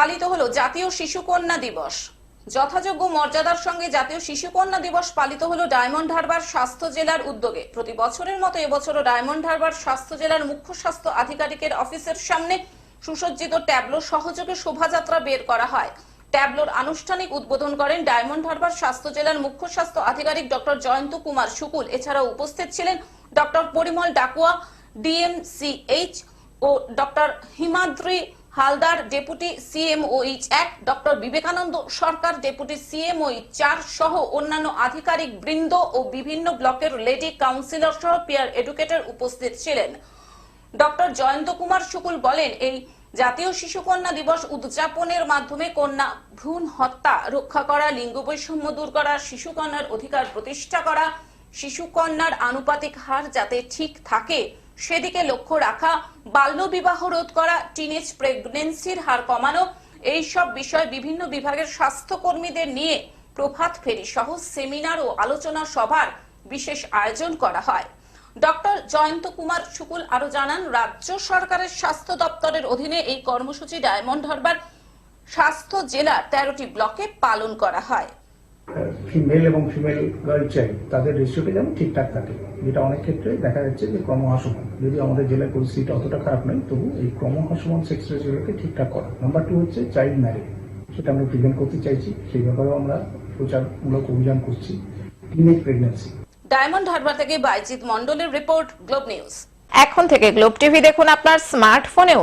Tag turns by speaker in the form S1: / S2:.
S1: পালিত হলো জাতীয় শিশু কন্যা দিবস। যথাযোগ্য মর্যাদার সঙ্গে জাতীয় শিশু কন্যা দিবস পালিত হলো ডায়মন্ড হারবার স্বাস্থ্য জেলার উদ্যোগে। প্রতি বছরের মতো এবছরও ডায়মন্ড হারবার স্বাস্থ্য জেলার মুখ্য স্বাস্থ্য আধিকারিকের অফিসের সামনে সুসজ্জিত ট্যাবলো সহযোগে শোভাযাত্রা বের করা হয়। ট্যাবলোর আনুষ্ঠানিক উদ্বোধন করেন ডায়মন্ড হারবার স্বাস্থ্য জেলার মুখ্য স্বাস্থ্য আধিকারিক ডক্টর জয়ন্ত কুমার শুকুল। এছাড়াও উপস্থিত ছিলেন ডক্টর পরিমল ডাকুয়া ডিএমসিএইচ ও doctor Himadri Haldar deputy CMOH এক, doctor Vivekananda Sarkar deputy CMOH চার সহ অন্যান্য আধিকারিক বৃন্দ ও বিভিন্ন ব্লকের লেডি কাউন্সিলর সহ পিয়ার এডুকেটর উপস্থিত ছিলেন। ডক্টর জয়ন্ত কুমার শুকুল বলেন, এই জাতীয় শিশু কন্যা দিবস উদযাপনের মাধ্যমে কন্যা ভ্রূণ হত্যা, রক্ষা করা, লিঙ্গ বৈষম্য দূর করা শিশু কন্যার অধিকার প্রতিষ্ঠা করা শিশু কন্যার আনুপাতিক হার যাতে ঠিক থাকে সেদিকে লক্ষ্য রাখা, বাল্যবিবাহ রোধ করা টিনেজ প্রেগনেন্সির হার কমানো এই সব বিষয় বিভিন্ন বিভাগের স্বাস্থ্যকর্মীদের নিয়ে প্রভাত ফেরি সহ সেমিনার ও আলোচনা সভার বিশেষ আয়োজন করা হয়। ডক্টর জয়ন্ত কুমার শুকুল আরও জানান, রাজ্য সরকারের স্বাস্থ্য দপ্তরের অধীনে এই কর্মসূচি ডায়মন্ড হারবার স্বাস্থ্য জেলার তেরোটি ব্লকে পালন করা হয়।
S2: ফিমেল এবং ফিমেল গার্ল চাইল্ড তাদের রেশিওটা যেমন ঠিকঠাক থাকে। যেটা অনেক ক্ষেত্রে দেখা যাচ্ছে যে ক্রমহাসমান। যদি আমাদের জেলার পরিস্থিতিটা অতটা খারাপ নয় তবু এই ক্রমহাসমান সেক্স রেশিওটাকে ঠিকঠাক করা। নাম্বার টু হচ্ছে চাইল্ড ম্যারেজ সেটা আমরা প্রিভেন্ট করতে চাইছি সেই ব্যাপারেও আমরা প্রচারমূলক অভিযান করছি। টিনেজ প্রেগনেন্সি
S1: ডায়মন্ড হারবার থেকে বাইজিৎ মন্ডলের রিপোর্ট গ্লোব নিউজ।
S3: এখন থেকে গ্লোব টিভি দেখুন আপনার স্মার্টফোনেও